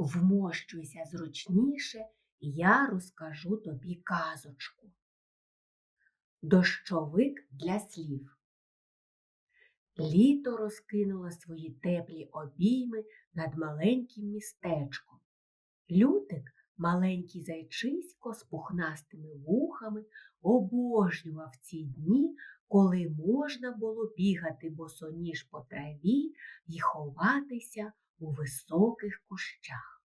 Вмощуйся зручніше, я розкажу тобі казочку. Дощовик для слів. Літо розкинуло свої теплі обійми над маленьким містечком. Лютик, маленький зайчисько з пухнастими вухами, обожнював ці дні, коли можна було бігати босоніж по траві і ховатися у високих кущах.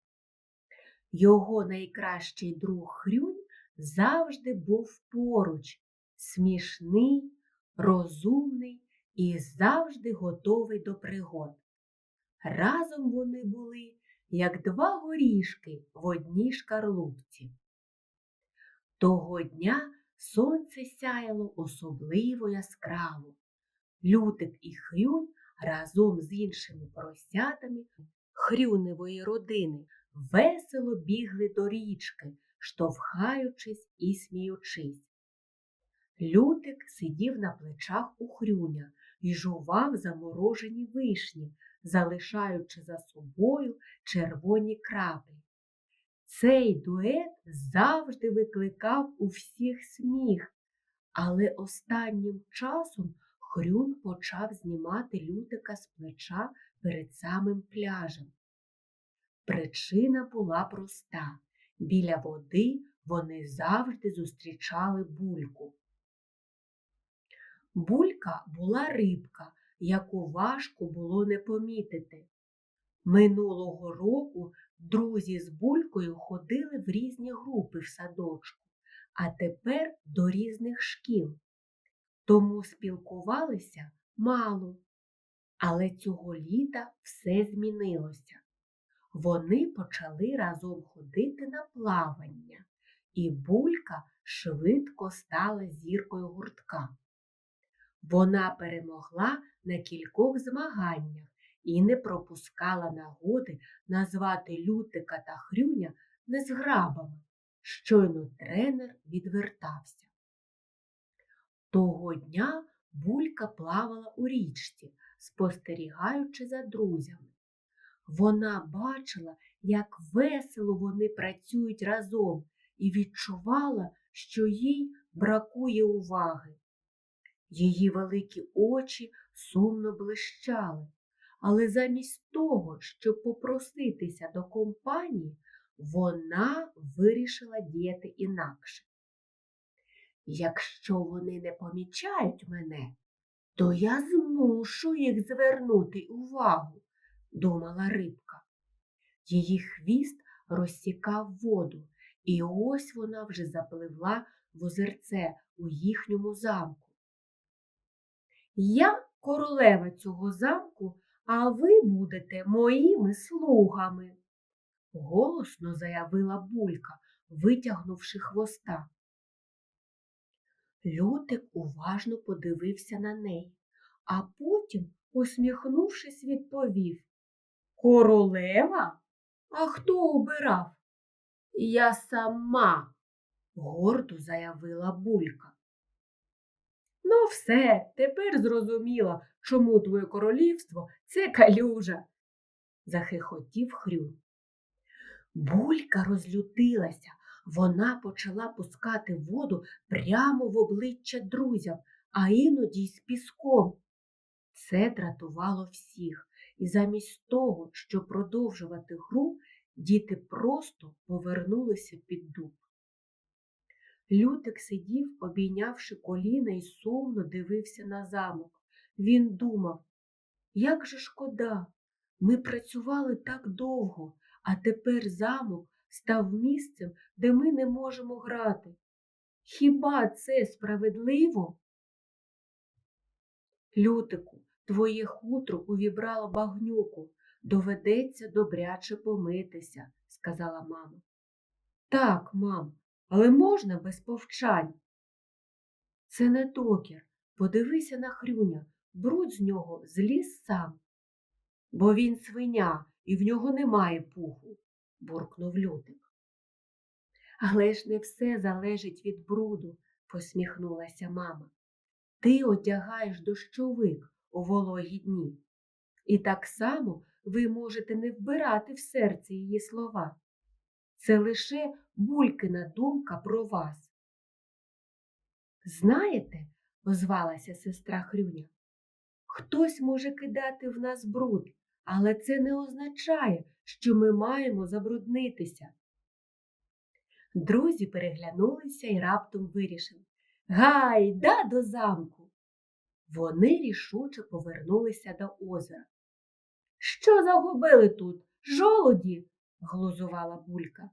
Його найкращий друг Хрюнь завжди був поруч, смішний, розумний і завжди готовий до пригод. Разом вони були, як два горішки в одній шкарлупці. Того дня сонце сяяло особливо яскраво. Лютик і Хрюнь разом з іншими поросятами хрюневої родини весело бігли до річки, штовхаючись і сміючись. Лютик сидів на плечах у хрюня і жував заморожені вишні, залишаючи за собою червоні краплі. Цей дует завжди викликав у всіх сміх, але останнім часом Хрюн почав знімати лютика з плеча перед самим пляжем. Причина була проста. Біля води вони завжди зустрічали бульку. Булька була рибка, яку важко було не помітити. Минулого року друзі з булькою ходили в різні групи в садочку, а тепер до різних шкіл. Тому спілкувалися мало. Але цього літа все змінилося. Вони почали разом ходити на плавання, і булька швидко стала зіркою гуртка. Вона перемогла на кількох змаганнях і не пропускала нагоди назвати Лютика та Хрюня незграбами. Щойно тренер відвертався. Того дня булька плавала у річці, спостерігаючи за друзями. Вона бачила, як весело вони працюють разом, і відчувала, що їй бракує уваги. Її великі очі сумно блищали, але замість того, щоб попроситися до компанії, вона вирішила діяти інакше. Якщо вони не помічають мене, то я змушу їх звернути увагу, думала рибка. Її хвіст розсікав воду, і ось вона вже запливла в озерце у їхньому замку. Я королева цього замку, а ви будете моїми слугами, голосно заявила булька, витягнувши хвоста. Лютик уважно подивився на неї, а потім, усміхнувшись, відповів Королева? А хто обирав? Я сама, гордо заявила булька. Ну, все, тепер зрозуміла, чому твоє королівство це калюжа, захихотів Хрюн. Булька розлютилася, вона почала пускати воду прямо в обличчя друзям, а іноді й з піском. Це дратувало всіх, і замість того, щоб продовжувати гру, діти просто повернулися під дуб. Лютик сидів, обійнявши коліна і сумно дивився на замок. Він думав, як же шкода, ми працювали так довго, а тепер замок став місцем, де ми не можемо грати. Хіба це справедливо? Лютику, твоє хутро увібрало багнюку, доведеться добряче помитися, сказала мама. Так, мам, але можна без повчань. Це не токір. Подивися на хрюня, бруд з нього зліз сам. Бо він свиня і в нього немає пуху, буркнув Лютик. Але ж не все залежить від бруду, посміхнулася мама. Ти одягаєш дощовик у вологі дні. І так само ви можете не вбирати в серце її слова. Це лише булькина думка про вас. Знаєте, озвалася сестра Хрюня, хтось може кидати в нас бруд, але це не означає, що ми маємо забруднитися. Друзі переглянулися і раптом вирішили Гайда до замку. Вони рішуче повернулися до озера. Що загубили тут? Жолуді? глузувала булька.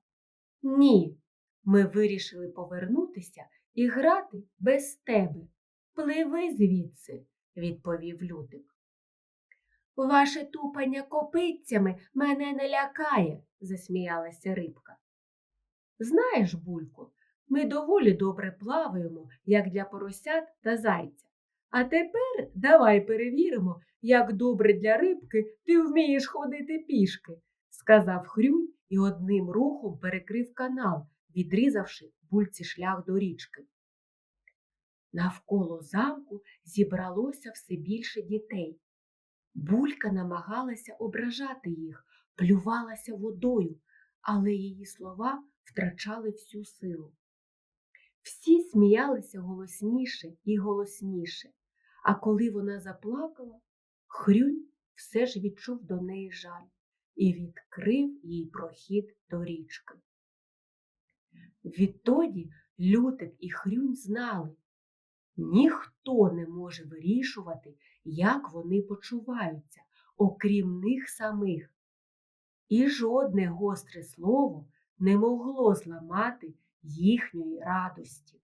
Ні, ми вирішили повернутися і грати без тебе. Пливи звідси, відповів Лютик. Ваше тупання копитцями мене не лякає, засміялася рибка. Знаєш, Булько, ми доволі добре плаваємо, як для поросят та зайця. А тепер давай перевіримо, як добре для рибки ти вмієш ходити пішки, сказав Хрюнь і одним рухом перекрив канал, відрізавши бульці шлях до річки. Навколо замку зібралося все більше дітей. Булька намагалася ображати їх, плювалася водою, але її слова втрачали всю силу. Всі сміялися голосніше і голосніше, а коли вона заплакала, Хрюнь все ж відчув до неї жаль і відкрив їй прохід до річки. Відтоді Лютик і Хрюнь знали, ніхто не може вирішувати, як вони почуваються, окрім них самих. І жодне гостре слово не могло зламати їхньої радості.